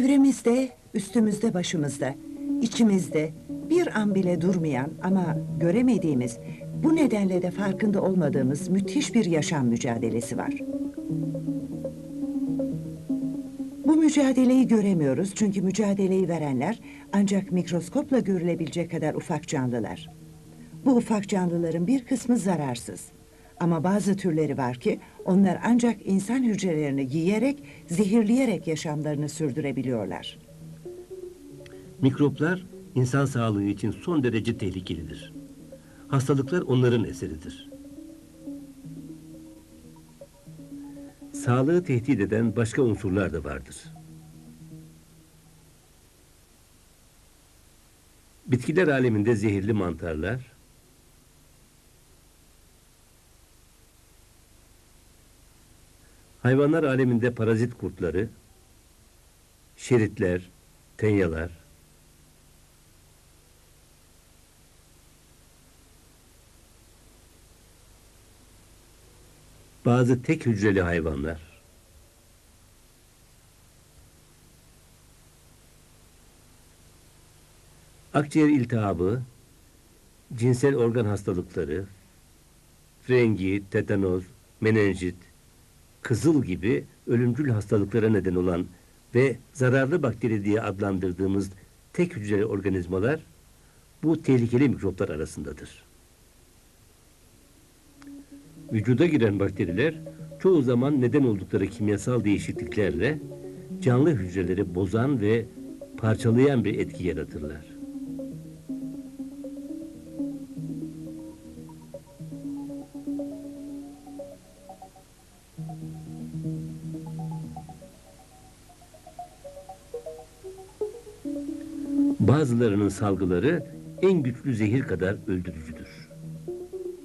Çevremizde, üstümüzde, başımızda, içimizde bir an bile durmayan ama göremediğimiz, bu nedenle de farkında olmadığımız müthiş bir yaşam mücadelesi var. Bu mücadeleyi göremiyoruz çünkü mücadeleyi verenler ancak mikroskopla görülebilecek kadar ufak canlılar. Bu ufak canlıların bir kısmı zararsız. Ama bazı türleri var ki onlar ancak insan hücrelerini yiyerek, zehirleyerek yaşamlarını sürdürebiliyorlar. Mikroplar insan sağlığı için son derece tehlikelidir. Hastalıklar onların eseridir. Sağlığı tehdit eden başka unsurlar da vardır. Bitkiler aleminde zehirli mantarlar, hayvanlar aleminde parazit kurtları, şeritler, tenyalar, bazı tek hücreli hayvanlar, akciğer iltihabı, cinsel organ hastalıkları, frengi, tetanoz, menenjit, kızıl gibi ölümcül hastalıklara neden olan ve zararlı bakteri diye adlandırdığımız tek hücreli organizmalar bu tehlikeli mikroplar arasındadır. Vücuda giren bakteriler çoğu zaman neden oldukları kimyasal değişikliklerle canlı hücreleri bozan ve parçalayan bir etki yaratırlar. Bazılarının salgıları en güçlü zehir kadar öldürücüdür.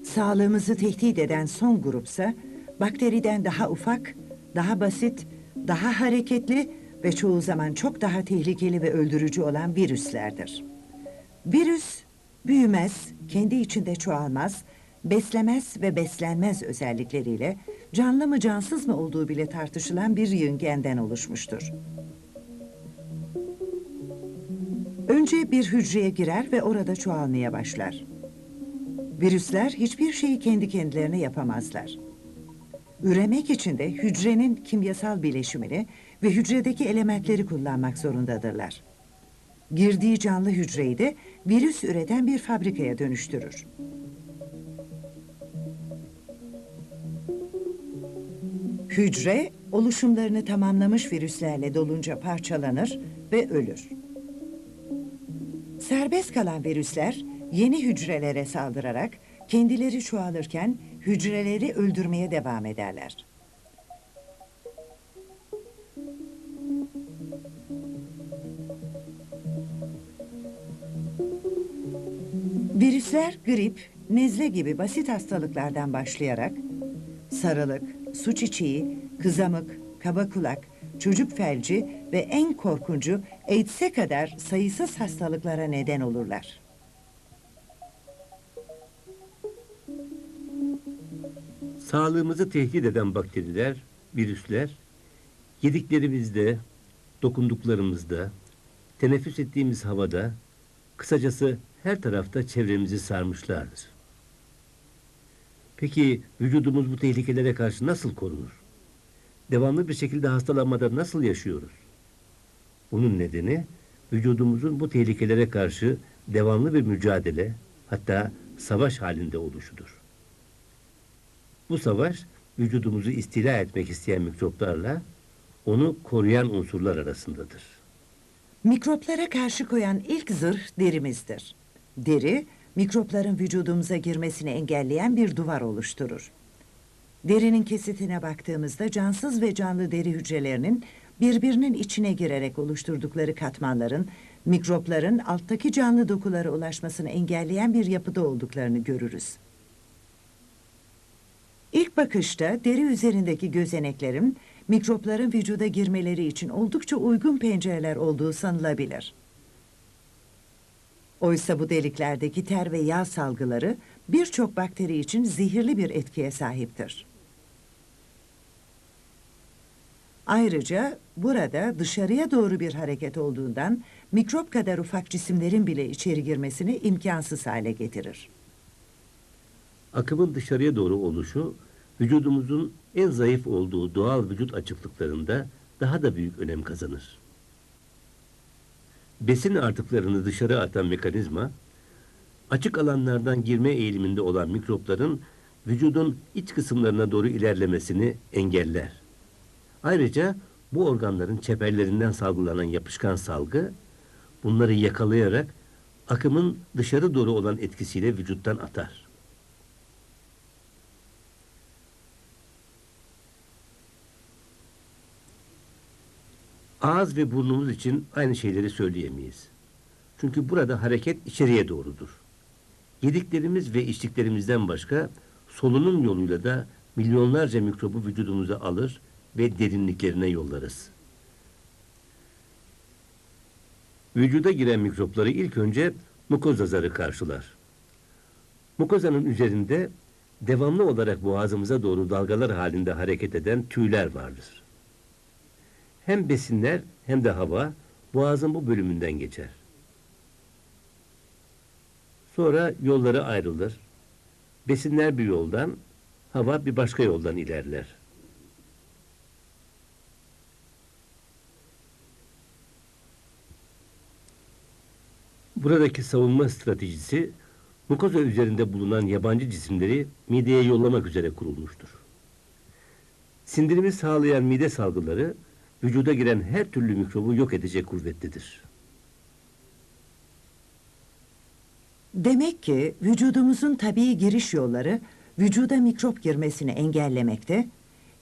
Sağlığımızı tehdit eden son grupsa bakteriden daha ufak, daha basit, daha hareketli ve çoğu zaman çok daha tehlikeli ve öldürücü olan virüslerdir. Virüs büyümez, kendi içinde çoğalmaz, beslemez ve beslenmez özellikleriyle canlı mı cansız mı olduğu bile tartışılan bir yöngenden oluşmuştur. Önce bir hücreye girer ve orada çoğalmaya başlar. Virüsler hiçbir şeyi kendi kendilerine yapamazlar. Üremek için de hücrenin kimyasal bileşimini ve hücredeki elementleri kullanmak zorundadırlar. Girdiği canlı hücreyi de virüs üreten bir fabrikaya dönüştürür. Hücre oluşumlarını tamamlamış virüslerle dolunca parçalanır ve ölür. Serbest kalan virüsler yeni hücrelere saldırarak kendileri çoğalırken hücreleri öldürmeye devam ederler. Virüsler grip, nezle gibi basit hastalıklardan başlayarak sarılık, su çiçeği, kızamık, kaba kulak, çocuk felci ve en korkuncu AIDS'e kadar sayısız hastalıklara neden olurlar. Sağlığımızı tehdit eden bakteriler, virüsler, yediklerimizde, dokunduklarımızda, teneffüs ettiğimiz havada, kısacası her tarafta çevremizi sarmışlardır. Peki vücudumuz bu tehlikelere karşı nasıl korunur? Devamlı bir şekilde hastalanmada nasıl yaşıyoruz? Bunun nedeni vücudumuzun bu tehlikelere karşı devamlı bir mücadele, hatta savaş halinde oluşudur. Bu savaş vücudumuzu istila etmek isteyen mikroplarla onu koruyan unsurlar arasındadır. Mikroplara karşı koyan ilk zırh derimizdir. Deri, mikropların vücudumuza girmesini engelleyen bir duvar oluşturur. Derinin kesitine baktığımızda cansız ve canlı deri hücrelerinin birbirinin içine girerek oluşturdukları katmanların mikropların alttaki canlı dokulara ulaşmasını engelleyen bir yapıda olduklarını görürüz. İlk bakışta deri üzerindeki gözeneklerin mikropların vücuda girmeleri için oldukça uygun pencereler olduğu sanılabilir. Oysa bu deliklerdeki ter ve yağ salgıları birçok bakteri için zehirli bir etkiye sahiptir. Ayrıca burada dışarıya doğru bir hareket olduğundan mikrop kadar ufak cisimlerin bile içeri girmesini imkansız hale getirir. Akımın dışarıya doğru oluşu, vücudumuzun en zayıf olduğu doğal vücut açıklıklarında daha da büyük önem kazanır. Besin artıklarını dışarı atan mekanizma, açık alanlardan girme eğiliminde olan mikropların vücudun iç kısımlarına doğru ilerlemesini engeller. Ayrıca bu organların çeperlerinden salgılanan yapışkan salgı, bunları yakalayarak akımın dışarı doğru olan etkisiyle vücuttan atar. Ağız ve burnumuz için aynı şeyleri söyleyemeyiz. Çünkü burada hareket içeriye doğrudur. Yediklerimiz ve içtiklerimizden başka solunum yoluyla da milyonlarca mikrobu vücudumuza alır ve derinliklerine yollarız. Vücuda giren mikropları ilk önce mukoza zarı karşılar. Mukozanın üzerinde devamlı olarak boğazımıza doğru dalgalar halinde hareket eden tüyler vardır. Hem besinler hem de hava boğazın bu bölümünden geçer. Sonra yolları ayrılır. Besinler bir yoldan, hava bir başka yoldan ilerler. Buradaki savunma stratejisi mukoza üzerinde bulunan yabancı cisimleri mideye yollamak üzere kurulmuştur. Sindirimi sağlayan mide salgıları vücuda giren her türlü mikrobu yok edecek kuvvetlidir. Demek ki vücudumuzun tabii giriş yolları vücuda mikrop girmesini engellemekte,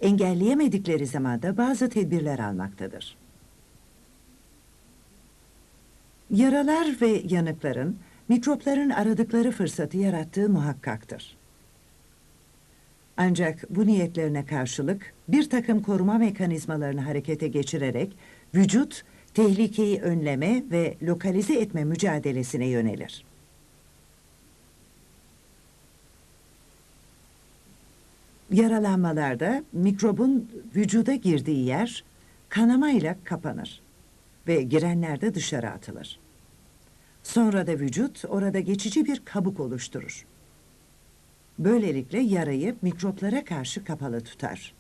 engelleyemedikleri zaman da bazı tedbirler almaktadır. Yaralar ve yanıkların mikropların aradıkları fırsatı yarattığı muhakkaktır. Ancak bu niyetlerine karşılık bir takım koruma mekanizmalarını harekete geçirerek vücut tehlikeyi önleme ve lokalize etme mücadelesine yönelir. Yaralanmalarda mikrobun vücuda girdiği yer kanamayla kapanır ve girenler de dışarı atılır. Sonra da vücut orada geçici bir kabuk oluşturur. Böylelikle yarayı mikroplara karşı kapalı tutar.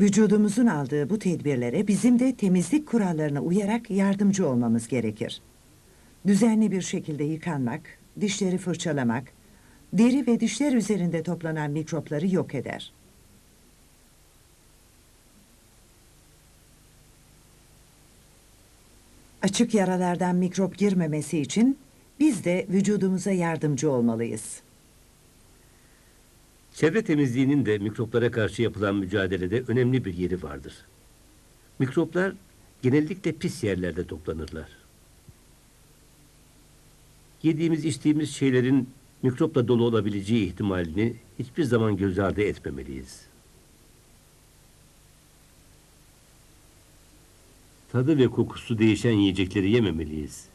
Vücudumuzun aldığı bu tedbirlere bizim de temizlik kurallarına uyarak yardımcı olmamız gerekir. Düzenli bir şekilde yıkanmak, dişleri fırçalamak, deri ve dişler üzerinde toplanan mikropları yok eder. Açık yaralardan mikrop girmemesi için biz de vücudumuza yardımcı olmalıyız. Çevre temizliğinin de mikroplara karşı yapılan mücadelede önemli bir yeri vardır. Mikroplar genellikle pis yerlerde toplanırlar. Yediğimiz içtiğimiz şeylerin mikropla dolu olabileceği ihtimalini hiçbir zaman göz ardı etmemeliyiz. Tadı ve kokusu değişen yiyecekleri yememeliyiz.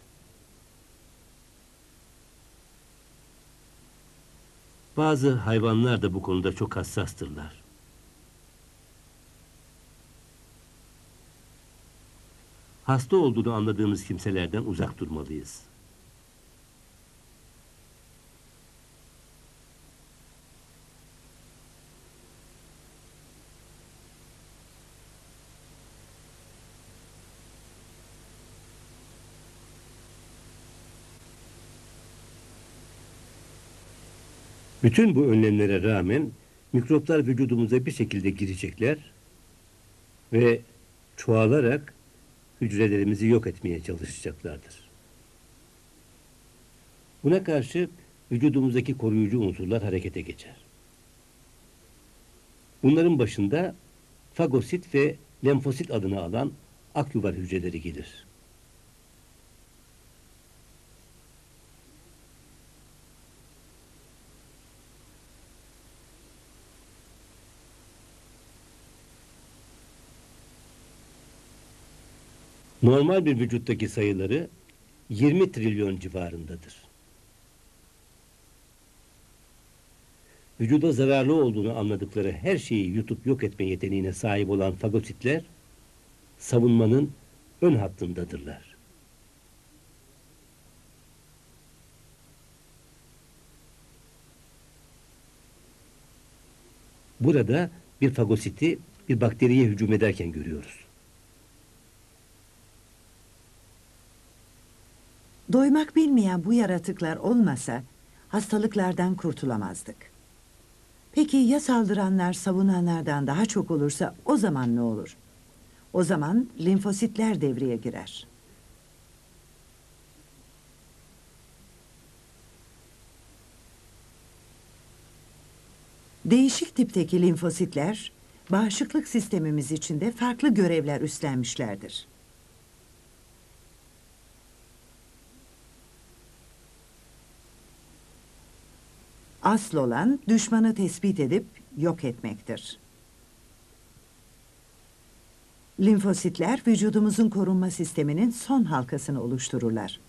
Bazı hayvanlar da bu konuda çok hassastırlar. Hasta olduğunu anladığımız kimselerden uzak durmalıyız. Bütün bu önlemlere rağmen mikroplar vücudumuza bir şekilde girecekler ve çoğalarak hücrelerimizi yok etmeye çalışacaklardır. Buna karşı vücudumuzdaki koruyucu unsurlar harekete geçer. Bunların başında fagosit ve lenfosit adını alan akyuvar hücreleri gelir. Normal bir vücuttaki sayıları 20 trilyon civarındadır. Vücuda zararlı olduğunu anladıkları her şeyi yutup yok etme yeteneğine sahip olan fagositler savunmanın ön hattındadırlar. Burada bir fagositi bir bakteriye hücum ederken görüyoruz. Doymak bilmeyen bu yaratıklar olmasa hastalıklardan kurtulamazdık. Peki ya saldıranlar savunanlardan daha çok olursa o zaman ne olur? O zaman linfositler devreye girer. Değişik tipteki linfositler bağışıklık sistemimiz içinde farklı görevler üstlenmişlerdir. Asıl olan düşmanı tespit edip yok etmektir. Linfositler vücudumuzun korunma sisteminin son halkasını oluştururlar.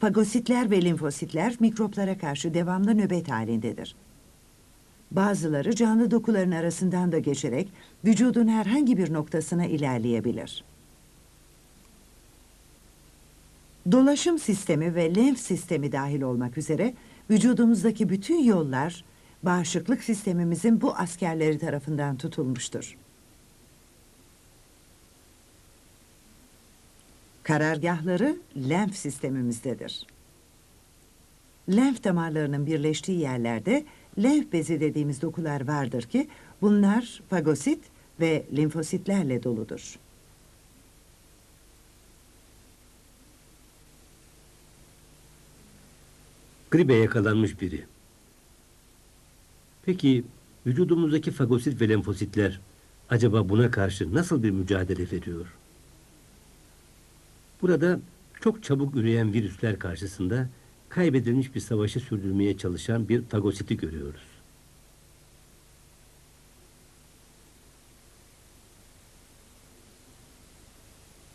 Fagositler ve linfositler mikroplara karşı devamlı nöbet halindedir. Bazıları canlı dokuların arasından da geçerek vücudun herhangi bir noktasına ilerleyebilir. Dolaşım sistemi ve lenf sistemi dahil olmak üzere vücudumuzdaki bütün yollar bağışıklık sistemimizin bu askerleri tarafından tutulmuştur. Karargahları lenf sistemimizdedir. Lenf damarlarının birleştiği yerlerde lenf bezi dediğimiz dokular vardır ki bunlar fagosit ve linfositlerle doludur. Gribe yakalanmış biri. Peki vücudumuzdaki fagosit ve lenfositler acaba buna karşı nasıl bir mücadele veriyor? Burada çok çabuk üreyen virüsler karşısında kaybedilmiş bir savaşı sürdürmeye çalışan bir fagositi görüyoruz.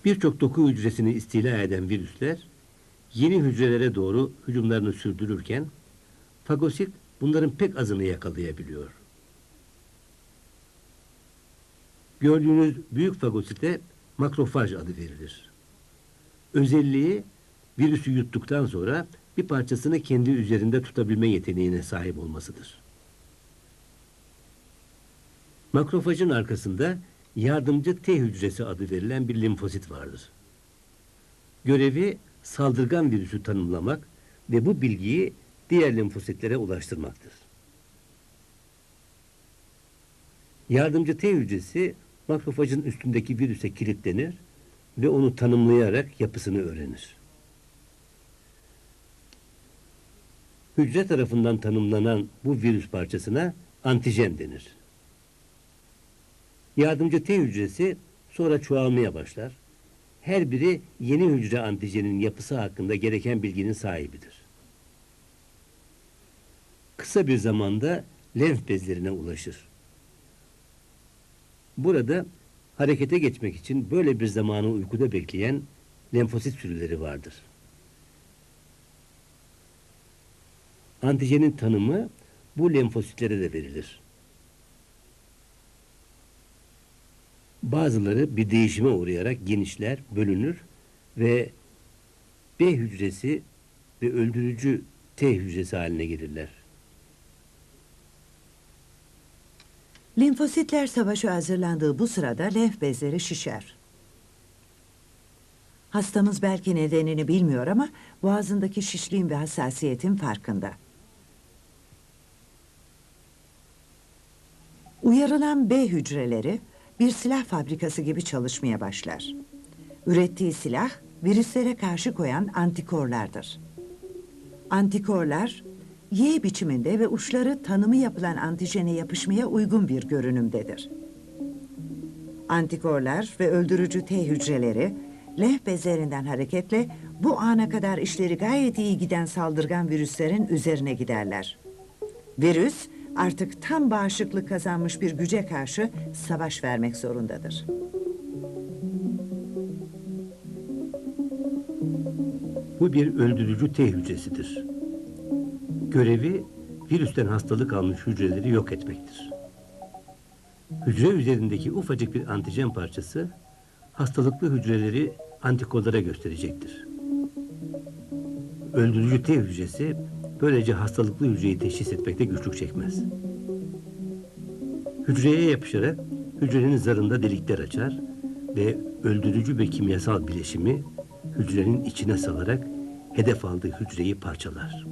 Birçok doku hücresini istila eden virüsler yeni hücrelere doğru hücumlarını sürdürürken fagosit bunların pek azını yakalayabiliyor. Gördüğünüz büyük fagosite makrofaj adı verilir. Özelliği virüsü yuttuktan sonra bir parçasını kendi üzerinde tutabilme yeteneğine sahip olmasıdır. Makrofajın arkasında yardımcı T hücresi adı verilen bir limfosit vardır. Görevi saldırgan virüsü tanımlamak ve bu bilgiyi diğer limfositlere ulaştırmaktır. Yardımcı T hücresi makrofajın üstündeki virüse kilitlenir ve onu tanımlayarak yapısını öğrenir. Hücre tarafından tanımlanan bu virüs parçasına antijen denir. Yardımcı T hücresi sonra çoğalmaya başlar. Her biri yeni hücre antijenin yapısı hakkında gereken bilginin sahibidir. Kısa bir zamanda lenf bezlerine ulaşır. Burada harekete geçmek için böyle bir zamanı uykuda bekleyen lenfosit sürüleri vardır. Antijenin tanımı bu lenfositlere de verilir. Bazıları bir değişime uğrayarak genişler, bölünür ve B hücresi ve öldürücü T hücresi haline gelirler. Linfositler savaşa hazırlandığı bu sırada lenf bezleri şişer. Hastamız belki nedenini bilmiyor ama boğazındaki şişliğin ve hassasiyetin farkında. Uyarılan B hücreleri bir silah fabrikası gibi çalışmaya başlar. Ürettiği silah virüslere karşı koyan antikorlardır. Antikorlar Y biçiminde ve uçları tanımı yapılan antijene yapışmaya uygun bir görünümdedir. Antikorlar ve öldürücü T hücreleri lenf bezlerinden hareketle bu ana kadar işleri gayet iyi giden saldırgan virüslerin üzerine giderler. Virüs artık tam bağışıklık kazanmış bir güce karşı savaş vermek zorundadır. Bu bir öldürücü T hücresidir. Görevi virüsten hastalık almış hücreleri yok etmektir. Hücre üzerindeki ufacık bir antijen parçası hastalıklı hücreleri antikorlara gösterecektir. Öldürücü T hücresi böylece hastalıklı hücreyi teşhis etmekte güçlük çekmez. Hücreye yapışarak hücrenin zarında delikler açar ve öldürücü bir kimyasal bileşimi hücrenin içine salarak hedef aldığı hücreyi parçalar.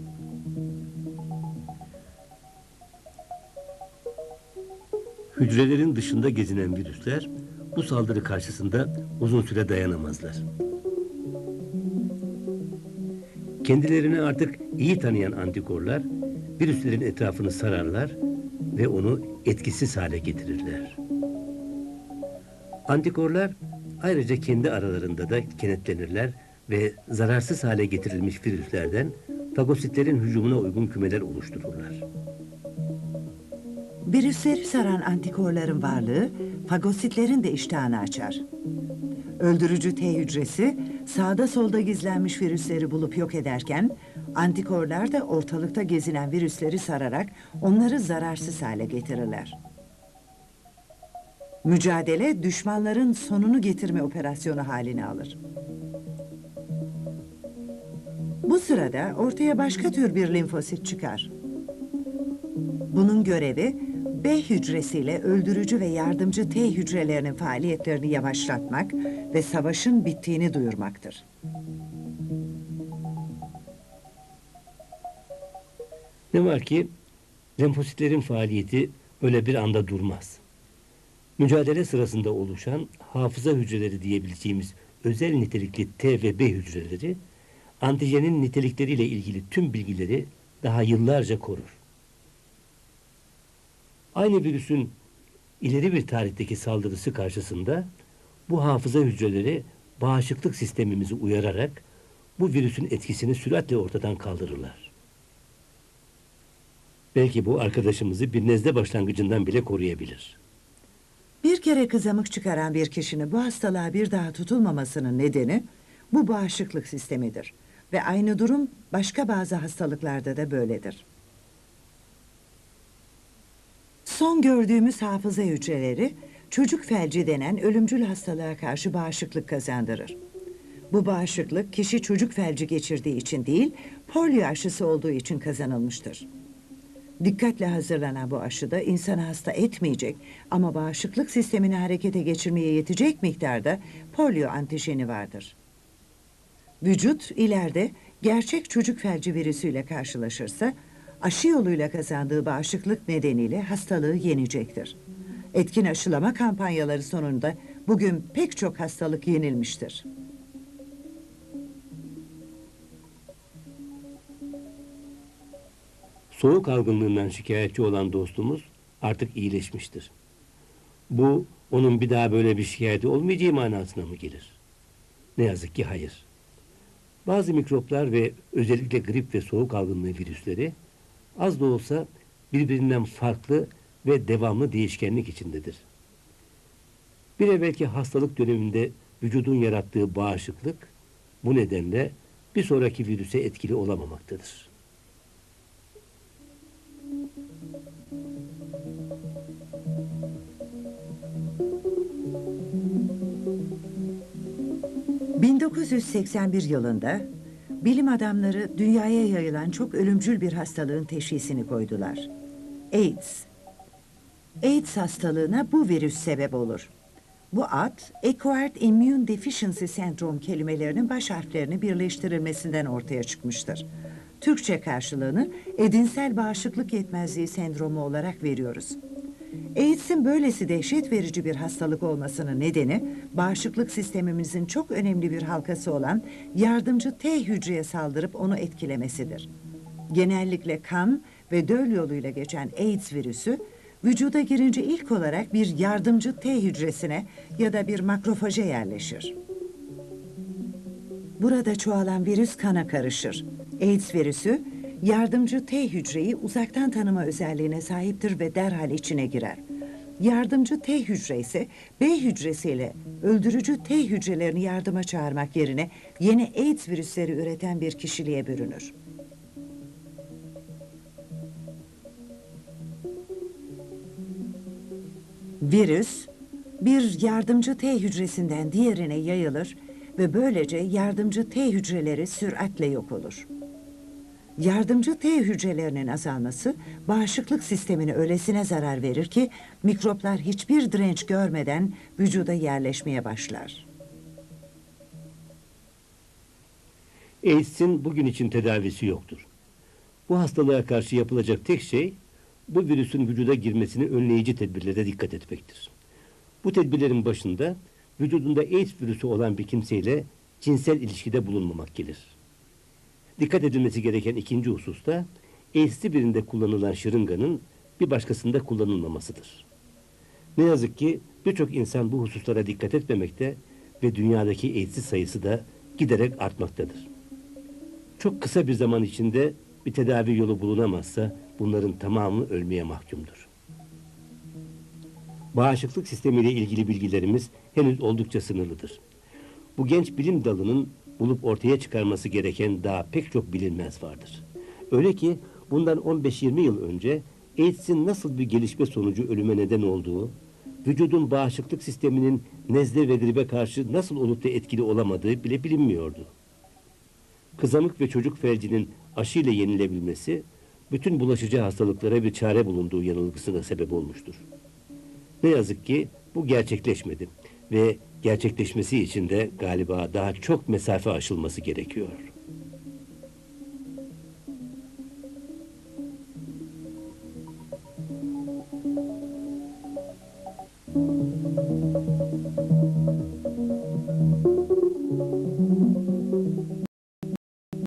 Hücrelerin dışında gezinen virüsler bu saldırı karşısında uzun süre dayanamazlar. Kendilerini artık iyi tanıyan antikorlar virüslerin etrafını sararlar ve onu etkisiz hale getirirler. Antikorlar ayrıca kendi aralarında da kenetlenirler ve zararsız hale getirilmiş virüslerden fagositlerin hücumuna uygun kümeler oluştururlar. Virüsleri saran antikorların varlığı fagositlerin de iştahını açar. Öldürücü T hücresi sağda solda gizlenmiş virüsleri bulup yok ederken antikorlar da ortalıkta gezinen virüsleri sararak onları zararsız hale getirirler. Mücadele düşmanların sonunu getirme operasyonu halini alır. Bu sırada ortaya başka tür bir linfosit çıkar. Bunun görevi B hücresiyle öldürücü ve yardımcı T hücrelerinin faaliyetlerini yavaşlatmak ve savaşın bittiğini duyurmaktır. Ne var ki lenfositlerin faaliyeti öyle bir anda durmaz. Mücadele sırasında oluşan hafıza hücreleri diyebileceğimiz özel nitelikli T ve B hücreleri antijenin nitelikleriyle ilgili tüm bilgileri daha yıllarca korur. Aynı virüsün ileri bir tarihteki saldırısı karşısında bu hafıza hücreleri bağışıklık sistemimizi uyararak bu virüsün etkisini süratle ortadan kaldırırlar. Belki bu arkadaşımızı bir nezle başlangıcından bile koruyabilir. Bir kere kızamık çıkaran bir kişinin bu hastalığa bir daha tutulmamasının nedeni bu bağışıklık sistemidir. Ve aynı durum başka bazı hastalıklarda da böyledir. Son gördüğümüz hafıza hücreleri çocuk felci denen ölümcül hastalığa karşı bağışıklık kazandırır. Bu bağışıklık kişi çocuk felci geçirdiği için değil, polio aşısı olduğu için kazanılmıştır. Dikkatle hazırlanan bu aşıda insanı hasta etmeyecek ama bağışıklık sistemini harekete geçirmeye yetecek miktarda polio antijeni vardır. Vücut ileride gerçek çocuk felci virüsüyle karşılaşırsa aşı yoluyla kazandığı bağışıklık nedeniyle hastalığı yenecektir. Etkin aşılama kampanyaları sonunda bugün pek çok hastalık yenilmiştir. Soğuk algınlığından şikayetçi olan dostumuz artık iyileşmiştir. Bu onun bir daha böyle bir şikayeti olmayacağı manasına mı gelir? Ne yazık ki hayır. Bazı mikroplar ve özellikle grip ve soğuk algınlığı virüsleri az da olsa birbirinden farklı ve devamlı değişkenlik içindedir. Bir evvelki hastalık döneminde vücudun yarattığı bağışıklık bu nedenle bir sonraki virüse etkili olamamaktadır. ...1981 yılında bilim adamları dünyaya yayılan çok ölümcül bir hastalığın teşhisini koydular. AIDS. AIDS hastalığına bu virüs sebep olur. Bu ad, Acquired Immune Deficiency Syndrome kelimelerinin baş harflerini birleştirilmesinden ortaya çıkmıştır. Türkçe karşılığını edinsel bağışıklık yetmezliği sendromu olarak veriyoruz. AIDS'in böylesi dehşet verici bir hastalık olmasının nedeni bağışıklık sistemimizin çok önemli bir halkası olan yardımcı T hücreye saldırıp onu etkilemesidir. Genellikle kan ve döl yoluyla geçen AIDS virüsü vücuda girince ilk olarak bir yardımcı T hücresine ya da bir makrofaja yerleşir. Burada çoğalan virüs kana karışır. AIDS virüsü yardımcı T hücreyi uzaktan tanıma özelliğine sahiptir ve derhal içine girer. Yardımcı T hücre ise B hücresiyle öldürücü T hücrelerini yardıma çağırmak yerine yeni AIDS virüsleri üreten bir kişiliğe bürünür. Virüs bir yardımcı T hücresinden diğerine yayılır ve böylece yardımcı T hücreleri süratle yok olur. Yardımcı T hücrelerinin azalması bağışıklık sistemine öylesine zarar verir ki mikroplar hiçbir direnç görmeden vücuda yerleşmeye başlar. AIDS'in bugün için tedavisi yoktur. Bu hastalığa karşı yapılacak tek şey bu virüsün vücuda girmesini önleyici tedbirlere dikkat etmektir. Bu tedbirlerin başında vücudunda AIDS virüsü olan bir kimseyle cinsel ilişkide bulunmamak gelir. Dikkat edilmesi gereken ikinci husus da AIDS'li birinde kullanılan şırınganın bir başkasında kullanılmamasıdır. Ne yazık ki birçok insan bu hususlara dikkat etmemekte ve dünyadaki AIDS'li sayısı da giderek artmaktadır. Çok kısa bir zaman içinde bir tedavi yolu bulunamazsa bunların tamamı ölmeye mahkumdur. Bağışıklık sistemiyle ilgili bilgilerimiz henüz oldukça sınırlıdır. Bu genç bilim dalının bulup ortaya çıkarması gereken daha pek çok bilinmez vardır. Öyle ki bundan 15-20 yıl önce AIDS'in nasıl bir gelişme sonucu ölüme neden olduğu, vücudun bağışıklık sisteminin nezle ve gribe karşı nasıl olup da etkili olamadığı bile bilinmiyordu. Kızamık ve çocuk felcinin aşıyla yenilebilmesi, bütün bulaşıcı hastalıklara bir çare bulunduğu yanılgısına sebep olmuştur. Ne yazık ki bu gerçekleşmedi ve gerçekleşmesi için de galiba daha çok mesafe aşılması gerekiyor.